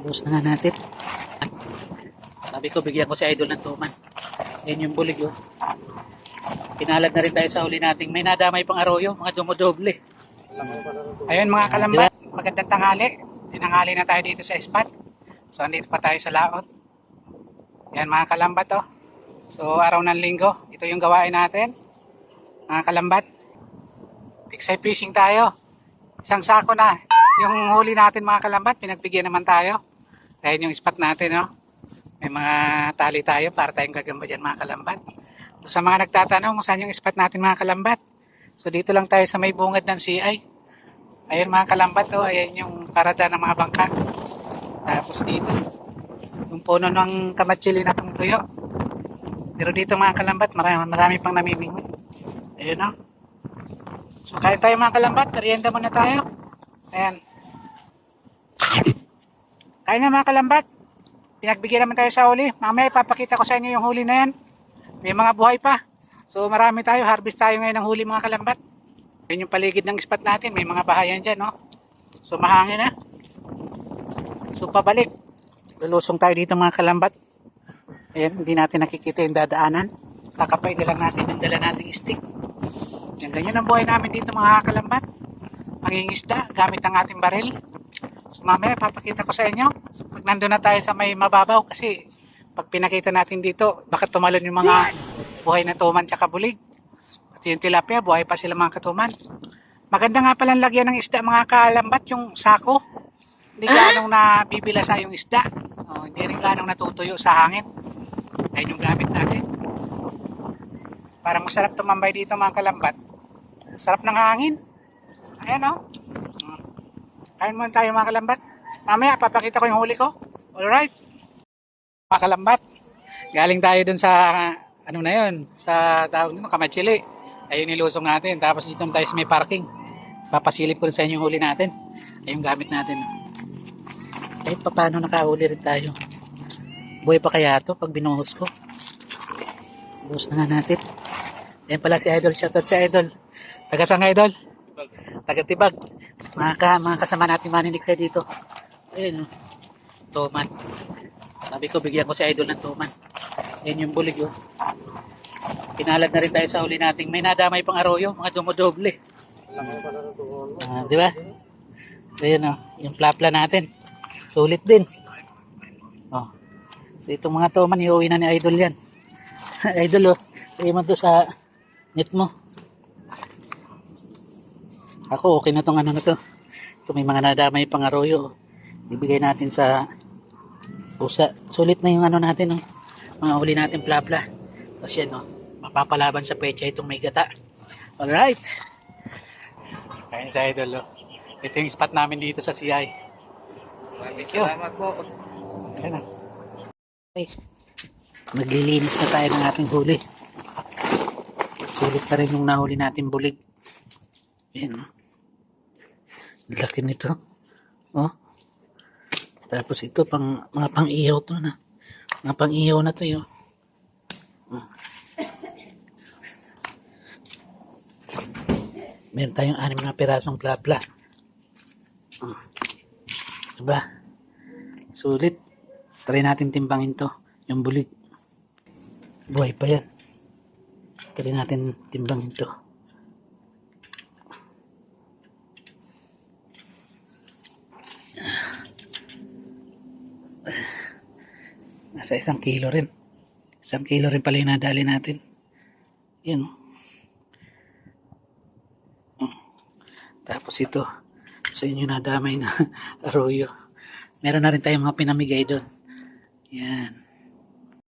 Ubus na nga natin. Sabi ko, bigyan ko si Idol ng tuman. Yan yung bulig, oh. Pinalad na rin tayo sa huli nating may nadamay pang aroyo, mga dumodoble. Ayun mga kalambat, magandang tanghali. Tinanghali na tayo dito sa spot. So andito pa tayo sa laot. Yan mga kalambat oh. So araw ng linggo, ito yung gawain natin. Mga kalambat, tiksay fishing tayo. Isang sako na. Yung huli natin mga kalambat, pinagbigyan naman tayo. Dahil yung spot natin no. May mga tali tayo para tayong gagamba dyan mga kalambat. So, sa mga nagtatanong kung saan yung spot natin mga kalambat. So dito lang tayo sa may bungad ng CI. Ayun mga kalambat oh, ayan yung parada ng mga bangka. Tapos dito, yung puno ng kamatsili na tuyo. Pero dito mga kalambat, marami, marami pang namimingo. Ayun oh. So kain tayo mga kalambat, merienda muna tayo. Ayan. Kain na mga kalambat. Pinagbigyan naman tayo sa huli. Mamaya ipapakita ko sa inyo yung huli na yan. May mga buhay pa. So marami tayo, harvest tayo ngayon ng huli mga kalambat. Yan yung paligid ng spot natin, may mga bahayan dyan, no? So mahangin na. So pabalik. Lulusong tayo dito mga kalambat. Ayan, hindi natin nakikita yung dadaanan. Kakapay na lang natin yung dala nating stick. Yan, ganyan ang buhay namin dito mga kalambat. Mangingisda, gamit ang ating baril. So mamaya papakita ko sa inyo. Pag nandun na tayo sa may mababaw kasi pag pinakita natin dito, baka tumalon yung mga buhay na tuman tsaka bulig. At yung tilapia, buhay pa sila mga katuman. Maganda nga palang lagyan ng isda mga kalambat yung sako. Hindi ganong nabibila sa yung isda. Oh, hindi rin ganong natutuyo sa hangin. Ayun yung gamit natin. Parang masarap tumambay dito mga kalambat. Sarap ng hangin. Ayan o. Oh. Kain muna tayo mga kalambat. Mamaya papakita ko yung huli ko. Alright. Mga kalambat. Galing tayo dun sa ano na yun, sa tawag nito, Kamachili. Ayun nilusong natin. Tapos dito tayo sa may parking. Papasilip ko sa inyo yung huli natin. Ayun gamit natin. Kahit pa paano nakahuli rin tayo. Buhay pa kaya to pag binuhos ko. Buhos na nga natin. Ayan pala si Idol. Shoutout si Idol. Taga saan Idol? Taga Tibag. Mga, ka, mga kasama natin maninig sa dito. Ayun. oh. Tuman. Sabi ko bigyan ko si Idol ng tuman. Yan yung bulig oh. Pinalad na rin tayo sa huli nating may nadamay pang aroyo, mga dumodoble. Ah, di ba? Ayan oh, yung plapla natin. Sulit din. Oh. So itong mga tuman, iuwi na ni Idol yan. Idol oh, lagay mo to sa net mo. Ako okay na tong ano na to. Ito may mga nadamay pang aroyo. oh. Ibigay natin sa pusa. Sulit na yung ano natin oh. Mga huli natin plapla. Tapos yan oh, mapapalaban sa pecha itong may gata. Alright. Ayun sa idol oh. Ito yung spot namin dito sa CI. Maraming you. salamat po. Ayan na. Okay. Maglilinis na tayo ng ating huli. Sulit pa rin yung nahuli natin bulig. Ayan. oh. Laki nito. Oh. Tapos ito pang mga pang-ihaw to na. Mga pang-ihaw na to yun. Oh. Meron tayong anim na pirasong plapla. Oh. Diba? Sulit. Try natin timbangin to. Yung bulig. Buhay pa yan. Try natin timbangin to. Nasa isang kilo rin. Isang kilo rin pala yung nadali natin. Oh. Oh. Tapos ito. So yun yung nadamay na arroyo. Meron na rin tayong mga pinamigay doon. Yan.